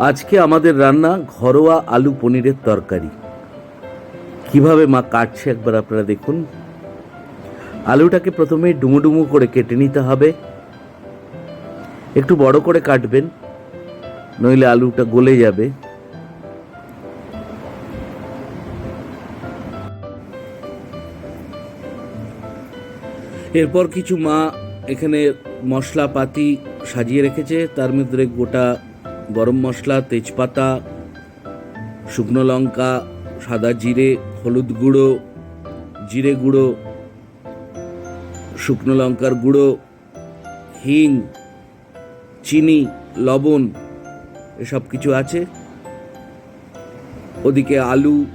আজকে আমাদের রান্না ঘরোয়া আলু পনিরের তরকারি। কীভাবে মা কাটছে একবার আপনারা দেখুন। আলুটাকে প্রথমে ডুমু ডুমু করে কেটে নিতে হবে। একটু বড় করে কাটবেন, নইলে আলুটা গলে যাবে। এরপর কিছু মা এখানে মশলাপাতি সাজিয়ে রেখেছে, তার মধ্যে গোটা গরম মশলা, তেজপাতা, শুকনো লঙ্কা, সাদা জিরে, হলুদ গুঁড়ো, জিরে গুঁড়ো, শুকনো লঙ্কার গুঁড়ো, হিং, চিনি, লবণ, এসব কিছু আছে। ওদিকে আলু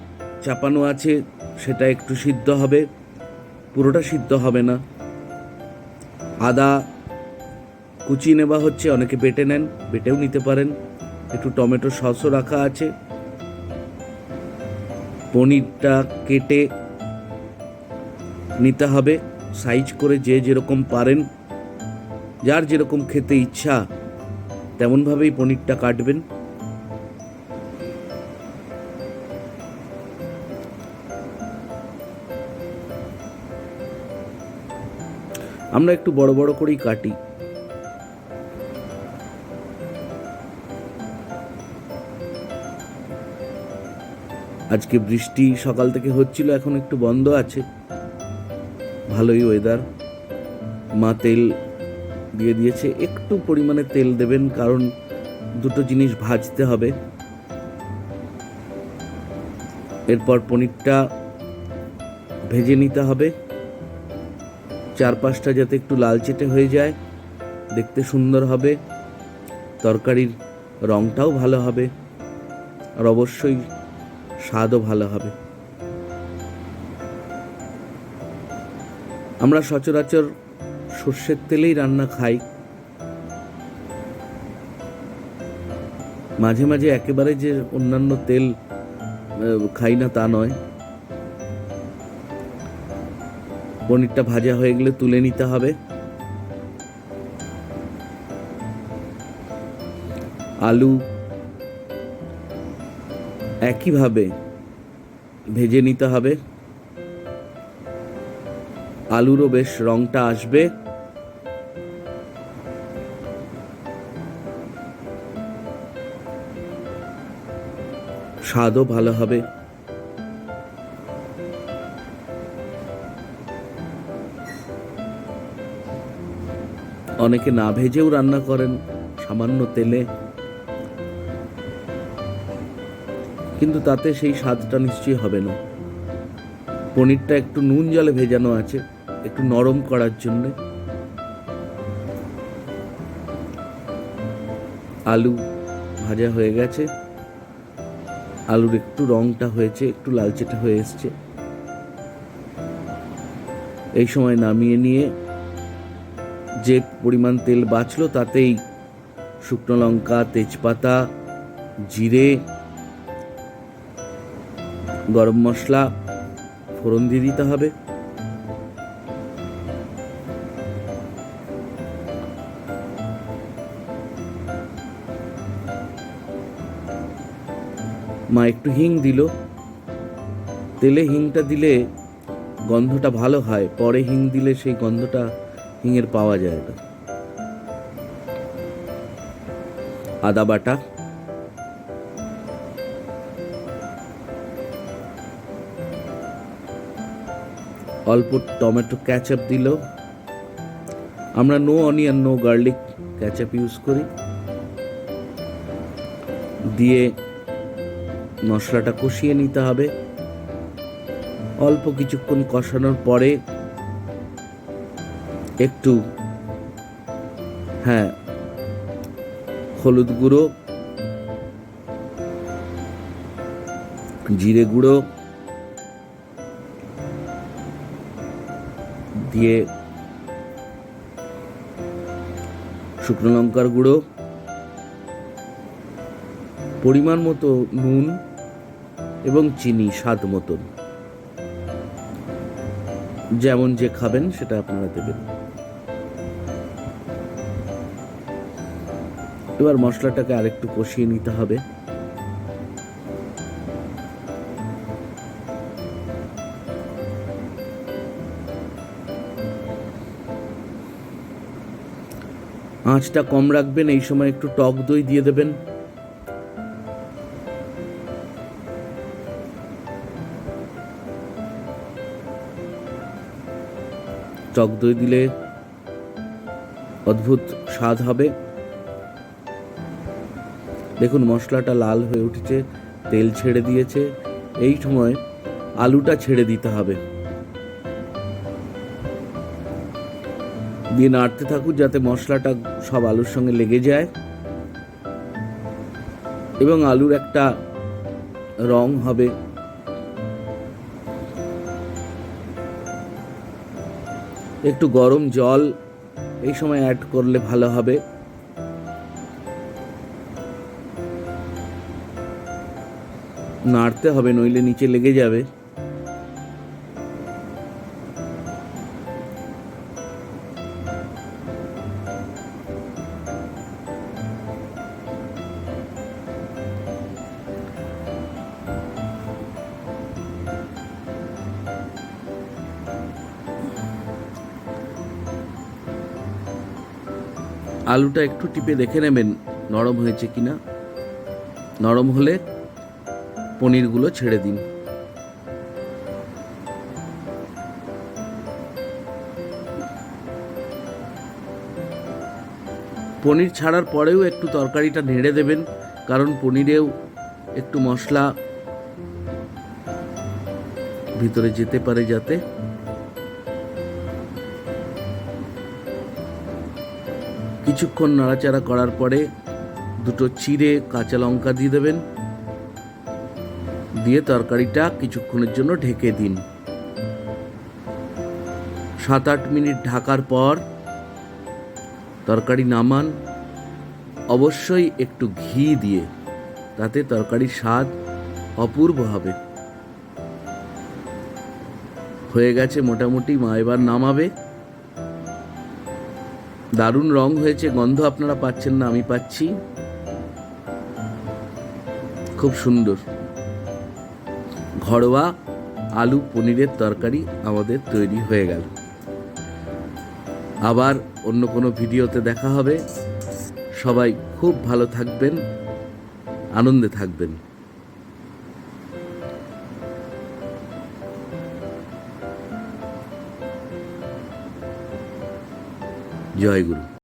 চাপানো আছে, সেটা একটু সিদ্ধ হবে। পুরোটা সিদ্ধ হবে না। আদা কুচি নেওয়া হচ্ছে, অনেকে বেটে নেন, বেটেও নিতে পারেন। একটু টমেটো সসও রাখা আছে। পনিরটা কেটে নিতে হবে। সাইজ করে যে যেরকম পারেন, যার যেরকম খেতে ইচ্ছা, তেমনভাবেই পনিরটা কাটবেন। আমরা একটু বড় বড় করেই কাটি। আজকে বৃষ্টি সকাল থেকে হচ্ছিল, এখন একটু বন্ধ আছে। ভালোই ওয়েদার মা তেল দিয়ে দিয়েছে, একটু পরিমাণে তেল দেবেন, কারণ দুটো জিনিস ভাজতে হবে। এরপর পনিরটা ভেজে নিতে হবে। চারপাশটা যাতে একটু লালচেটে হয়ে যায়, দেখতে সুন্দর হবে। তরকারির রংটাও ভালো হবে। আর অবশ্যই স্বাদও ভালো হবে। আমরা সচরাচর সর্ষের তেলেই রান্না খাই। মাঝে মাঝে একেবারে যে অন্যান্য তেল খাই না তা নয়। পনিরটা ভাজা হয়ে গেলে তুলে নিতে হবে। আলু একইভাবে ভেজে নিতে হবে। আলুরও বেশ রংটা আসবে। স্বাদও ভালো হবে। অনেকে না ভেজেও রান্না করেন, সামান্য তেলে। কিন্তু তাতে সেই স্বাদটা নিশ্চয়ই হবে না। পনিরটা একটু নুন জলে ভেজানো আছে, একটু নরম করার জন্যে। আলু ভাজা হয়ে গেছে। আলুর একটু রংটা হয়েছে, একটু লালচেটা হয়ে এসছে। এই সময় নামিয়ে নিয়ে যে পরিমাণ তেল বাঁচলো তাতেই শুকনো লঙ্কা, তেজপাতা, জিরে গরম মশলা, ফোড়ন দিয়ে দিতে হবে। মা একটু হিং দিল। তেলে হিংটা দিলে গন্ধটা ভালো হয়, পরে হিং দিলে সেই গন্ধটা হিঙের পাওয়া যায় না। আদা বাটা। অল্প টমেটো ক্যাচআপ দিল। আমরা no onion no garlic ketchup use করি। দিয়ে মশলাটা কষিয়ে নিতে হবে। অল্প কিছুক্ষণ কষানোর পরে একটু হ্যাঁ হলুদ গুঁড়ো, জিরে গুঁড়ো দিয়ে শুকনো লঙ্কার গুঁড়ো, পরিমাণ মতো নুন এবং চিনি, স্বাদ মতন। যেমন যে খাবেন, সেটা আপনারা দেবেন। এবার মশলাটাকে আরেকটু কষিয়ে নিতে হবে। আঁচটা কম রাখবেন, এই সময় একটু টক দই দিয়ে দেবেন। টক দই দিলে অদ্ভুত স্বাদ হবে। দেখুন, মশলাটা লাল হয়ে উঠেছে, তেল ছেড়ে দিয়েছে, এই সময় আলুটা ছেড়ে দিতে হবে। দিয়ে নাড়তে থাকুক যাতে মশলাটা সব আলুর সঙ্গে লেগে যায়। এবং আলুর একটা রং হবে। একটু গরম জল এই সময় অ্যাড করলে ভালো হবে। নাড়তে হবে, নইলে নিচে লেগে যাবে। আলুটা একটু টিপে দেখে নেবেন নরম হয়েছে কিনা। নরম হলে পনিরগুলো ছেড়ে দিন। পনির ছাড়ার পরেও একটু তরকারিটা নেড়ে দেবেন, কারণ পনিরেও একটু মশলা ভিতরে যেতে পারে যাতে কিছুক্ষণ নাড়াচাড়া করার পরে দুটো চিড়ে কাঁচা লঙ্কা দিয়ে দেবেন। দিয়ে তরকারিটা কিছুক্ষণের জন্য ঢেকে দিন। সাত আট মিনিট ঢাকার পর তরকারি নামান। অবশ্যই একটু ঘি দিয়ে, তাতে তরকারির স্বাদ অপূর্ব হবে। হয়ে গেছে মোটামুটি, মা এবার নামাবে। দারুণ রং হয়েছে, গন্ধ আপনারা পাচ্ছেন না, আমি পাচ্ছি। খুব সুন্দর। ঘরোয়া আলু পনিরের তরকারি আমাদের তৈরি হয়ে গেল। আবার অন্য কোনো ভিডিওতে দেখা হবে। সবাই খুব ভালো থাকবেন, আনন্দে থাকবেন। জয় গুরু।